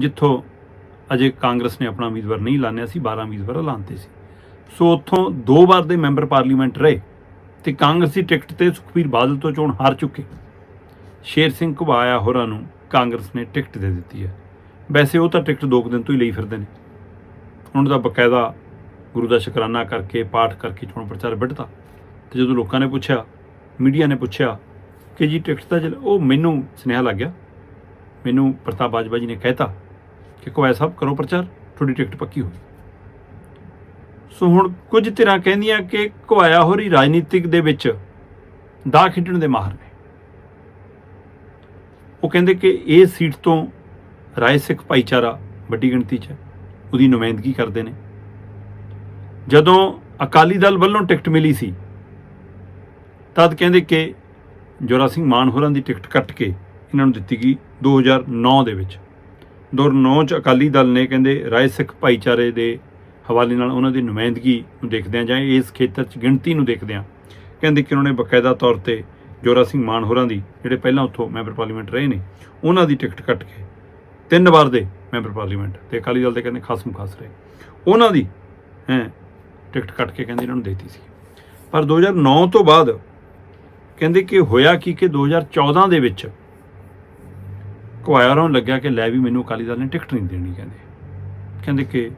ਜਿੱਥੋਂ ਅਜੇ ਕਾਂਗਰਸ ਨੇ ਆਪਣਾ ਉਮੀਦਵਾਰ ਨਹੀਂ ਲਾਣਿਆ ਸੀ 12 ਉਮੀਦਵਾਰ ਐਲਾਨਤੇ ਸੀ। ਸੋ ਉੱਥੋਂ ਦੋ ਵਾਰ ਦੇ ਮੈਂਬਰ ਪਾਰਲੀਮੈਂਟ ਰਹੇ ਤੇ ਕਾਂਗਰਸ ਦੀ ਟਿਕਟ ਤੇ ਸੁਖਬੀਰ ਬਾਦਲ ਤੋਂ ਚੋਣ ਹਾਰ ਚੁੱਕੇ। ਸ਼ੇਰ ਸਿੰਘ ਘੁਬਾਇਆ ਹੋਰਾਂ ਨੂੰ, ਕਾਂਗਰਸ ਨੇ ਟਿਕਟ ਦੇ ਦਿੱਤੀ ਹੈ। ਵੈਸੇ ਉਹ ਤਾਂ ਟਿਕਟ ਦੋ ਕੁ ਦਿਨ ਤੋਂ ਹੀ ਲਈ ਫਿਰਦੇ ਨੇ। ਉਹਨਾਂ ਦਾ ਬਕਾਇਦਾ ਗੁਰੂ ਦਾ ਸ਼ੁਕਰਾਨਾ ਕਰਕੇ, ਪਾਠ ਕਰਕੇ ਚੋਣ ਪ੍ਰਚਾਰ ਵਿੱਢਤਾ। ਤੇ ਜਦੋਂ ਲੋਕਾਂ ਨੇ ਪੁੱਛਿਆ, ਮੀਡੀਆ ਨੇ ਪੁੱਛਿਆ ਕਿ ਜੀ ਟਿਕਟ ਤਾਂ ਜਲ ਉਹ ਮੈਨੂੰ ਸੁਨੇਹਾ ਲੱਗ ਗਿਆ। ਮੈਨੂੰ ਪ੍ਰਤਾਪ ਬਾਜਵਾ ਜੀ ਨੇ ਕਹਿਤਾ ਕਿ ਕੋਇਆ ਸਾਹਿਬ, ਕਰੋ ਪ੍ਰਚਾਰ, ਤੁਹਾਡੀ ਟਿਕਟ ਪੱਕੀ ਹੋਈ ਸੋ ਹੁਣ ਕੁਝ ਧਿਰਾਂ ਕਹਿੰਦੀਆਂ ਕਿ ਕੋਇਆ ਹੋਰੀ ਰਾਜਨੀਤਿਕ ਦੇ ਵਿੱਚ ਦਾ ਖੇਡਣ ਦੇ ਮਾਹਰ ਨੇ। ਉਹ ਕਹਿੰਦੇ ਕਿ ਇਹ ਸੀਟ ਤੋਂ ਰਾਏ ਸਿੱਖ ਭਾਈਚਾਰਾ ਵੱਡੀ ਗਿਣਤੀ 'ਚ ਉਹਦੀ ਨੁਮਾਇੰਦਗੀ ਕਰਦੇ ਨੇ। ਜਦੋਂ ਅਕਾਲੀ ਦਲ ਵੱਲੋਂ ਟਿਕਟ ਮਿਲੀ ਸੀ, ਤਦ ਕਹਿੰਦੇ ਕਿ ਜੋਰਾ ਸਿੰਘ ਮਾਨ ਹੋਰਾਂ ਦੀ ਟਿਕਟ ਕੱਟ ਕੇ ਇਹਨਾਂ ਨੂੰ ਦਿੱਤੀ ਗਈ 2009 ਦੇ ਵਿੱਚ। 2009 ਚ ਅਕਾਲੀ ਦਲ ਨੇ ਕਹਿੰਦੇ ਰਾਏ ਸਿੱਖ ਭਾਈਚਾਰੇ ਦੇ ਹਵਾਲੇ ਨਾਲ ਉਹਨਾਂ ਦੀ ਨੁਮਾਇੰਦਗੀ ਨੂੰ ਦੇਖਦਿਆਂ ਜਾਂ ਇਸ ਖੇਤਰ 'ਚ ਗਿਣਤੀ ਨੂੰ ਦੇਖਦਿਆਂ ਕਹਿੰਦੇ ਕਿ ਉਹਨਾਂ ਨੇ ਬਕਾਇਦਾ ਤੌਰ ਤੇ ਜੋਰਾ ਸਿੰਘ ਮਾਨ ਹੋਰਾਂ ਦੀ, ਜਿਹੜੇ ਪਹਿਲਾਂ ਉੱਥੋਂ ਮੈਂਬਰ ਪਾਰਲੀਮੈਂਟ ਰਹੇ ਨੇ, ਉਹਨਾਂ ਦੀ ਟਿਕਟ ਕੱਟ ਕੇ ਤਿੰਨ ਵਾਰ ਦੇ ਮੈਂਬਰ ਪਾਰਲੀਮੈਂਟ ਤੇ ਅਕਾਲੀ ਦਲ ਦੇ ਕਹਿੰਦੇ ਖਾਸਮ ਖਾਸ ਰਹੇ। ਉਹਨਾਂ ਦੀ, ਹੈ, ਟਿਕਟ ਕੱਟ ਕੇ ਕਹਿੰਦੇ ਇਹਨਾਂ ਨੂੰ ਦੇਤੀ ਸੀ। ਪਰ 2009 ਤੋਂ ਬਾਅਦ ਕਹਿੰਦੇ ਕਿ ਹੋਇਆ ਕੀ ਕਿ 2014 ਦੇ ਵਿੱਚ ਕੁਆਇਰਾਂ ਨੂੰ ਲੱਗਿਆ ਕਿ ਲੈ ਵੀ ਮੈਨੂੰ ਅਕਾਲੀ ਦਲ ਨੇ ਟਿਕਟ ਨਹੀਂ ਦੇਣੀ ਕਹਿੰਦੇ। ਕਹਿੰਦੇ ਕਿ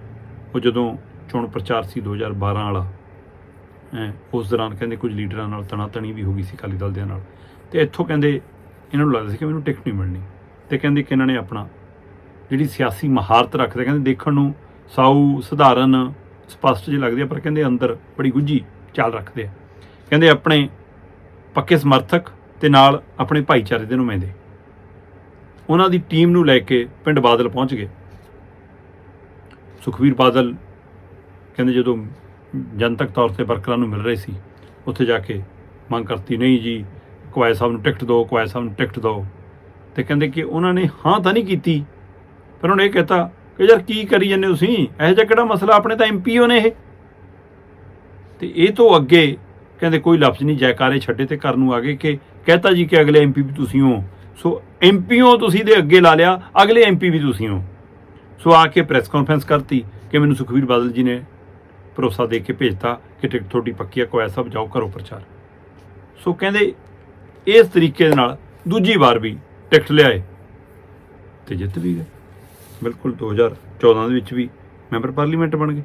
ਉਹ ਜਦੋਂ ਚੋਣ ਪ੍ਰਚਾਰ ਸੀ 2012 ਵਾਲਾ ਹੈਂ, ਉਸ ਦੌਰਾਨ ਕਹਿੰਦੇ ਕੁਝ ਲੀਡਰਾਂ ਨਾਲ ਤਣਾ ਤਣੀ ਵੀ ਹੋ ਗਈ ਸੀ ਅਕਾਲੀ ਦਲ ਦੇ ਨਾਲ। ਤੇ ਇੱਥੋਂ ਕਹਿੰਦੇ ਇਹਨਾਂ ਨੂੰ ਲੱਗਦਾ ਸੀ ਕਿ ਮੈਨੂੰ ਟਿਕਟ ਨਹੀਂ ਮਿਲਣੀ। ਤੇ ਕਹਿੰਦੇ ਕਿ ਇਹਨਾਂ ਨੇ ਆਪਣਾ ਜਿਹੜੀ ਸਿਆਸੀ ਮਹਾਰਤ ਰੱਖਦੇ ਕਹਿੰਦੇ ਦੇਖਣ ਨੂੰ ਸਾਊ ਸਧਾਰਨ ਸਪਸ਼ਟ ਜਿਹੇ ਲੱਗਦੇ ਆ ਪਰ ਕਹਿੰਦੇ ਅੰਦਰ ਬੜੀ ਗੁੱਝੀ ਚਾਲ ਰੱਖਦੇ ਆ। ਕਹਿੰਦੇ ਆਪਣੇ ਪੱਕੇ ਸਮਰਥਕ ਤੇ ਨਾਲ ਆਪਣੇ ਭਾਈਚਾਰੇ ਦੇ ਨੁਮਾਇੰਦੇ। ਉਹਨਾਂ ਦੀ ਟੀਮ ਨੂੰ ਲੈ ਕੇ ਪਿੰਡ ਬਾਦਲ ਪਹੁੰਚ ਗਏ। ਸੁਖਵੀਰ ਬਾਦਲ ਕਹਿੰਦੇ ਜਦੋਂ ਜਨਤਕ ਤੌਰ ਤੇ ਵਰਕਰਾਂ ਨੂੰ ਮਿਲ ਰਹੇ ਸੀ, ਉੱਥੇ ਜਾ ਕੇ ਮੰਗ ਕਰਤੀ, ਨਹੀਂ ਜੀ, ਕੁਆਇ ਸਾਹਿਬ ਨੂੰ ਟਿਕਟ ਦਿਓ, ਕੁਆਇ ਸਾਹਿਬ ਨੂੰ ਟਿਕਟ ਦਿਓ। ਤੇ ਕਹਿੰਦੇ ਕਿ ਉਹਨਾਂ ਨੇ ਹਾਂ ਤਾਂ ਨਹੀਂ ਕੀਤੀ, ਪਰ ਉਹਨੇ ਇਹ ਕਹਤਾ ਕਿ ਯਾਰ ਕੀ ਕਰੀ ਜਾਂਦੇ ਤੁਸੀਂ? ਇਹੋ ਜਿਹਾ ਕਿਹੜਾ ਮਸਲਾ ਆਪਣੇ ਤਾਂ ਐਮਪੀਓ ਨੇ ਇਹ? ਤੇ ਇਹ ਤੋਂ ਅੱਗੇ ਕਹਿੰਦੇ ਕੋਈ ਲਫ਼ਜ਼ ਨਹੀਂ, ਜੈਕਾਰੇ ਛੱਡੇ ਤੇ ਕਰਨ ਨੂੰ ਆ ਗਏ ਕਿ ਕਹਤਾ ਜੀ ਕਿ ਅਗਲੇ ਐਮਪੀ ਵੀ ਤੁਸੀਂ ਹੋ। ਸੋ ਐਮਪੀਓ ਤੁਸੀਂ ਦੇ ਅੱਗੇ ਲਾ ਲਿਆ, ਅਗਲੇ ਐਮਪੀ ਵੀ ਤੁਸੀਂ ਹੋ। ਸੋ ਆ ਕੇ ਪ੍ਰੈਸ ਕਾਨਫਰੰਸ ਕਰਤੀ ਕਿ ਮੈਨੂੰ ਸੁਖਵੀਰ ਬਾਦਲ ਜੀ ਨੇ ਭਰੋਸਾ ਦੇ ਕੇ ਭੇਜਤਾ ਕਿ ਟਿਕਟ ਤੁਹਾਡੀ ਪੱਕੀ ਆ, ਕੋਈ ਸਭ ਜਾਓ ਕਰੋ ਪ੍ਰਚਾਰ। ਸੋ ਕਹਿੰਦੇ ਇਸ ਤਰੀਕੇ ਦੇ ਨਾਲ ਦੂਜੀ ਵਾਰ ਵੀ ਟਿਕਟ ਲਿਆਏ ਤੇ ਜਿੱਤ ਵੀ ਗਏ। ਬਿਲਕੁਲ 2014 ਦੇ ਵਿੱਚ ਵੀ ਮੈਂਬਰ ਪਾਰਲੀਮੈਂਟ ਬਣ ਗਏ।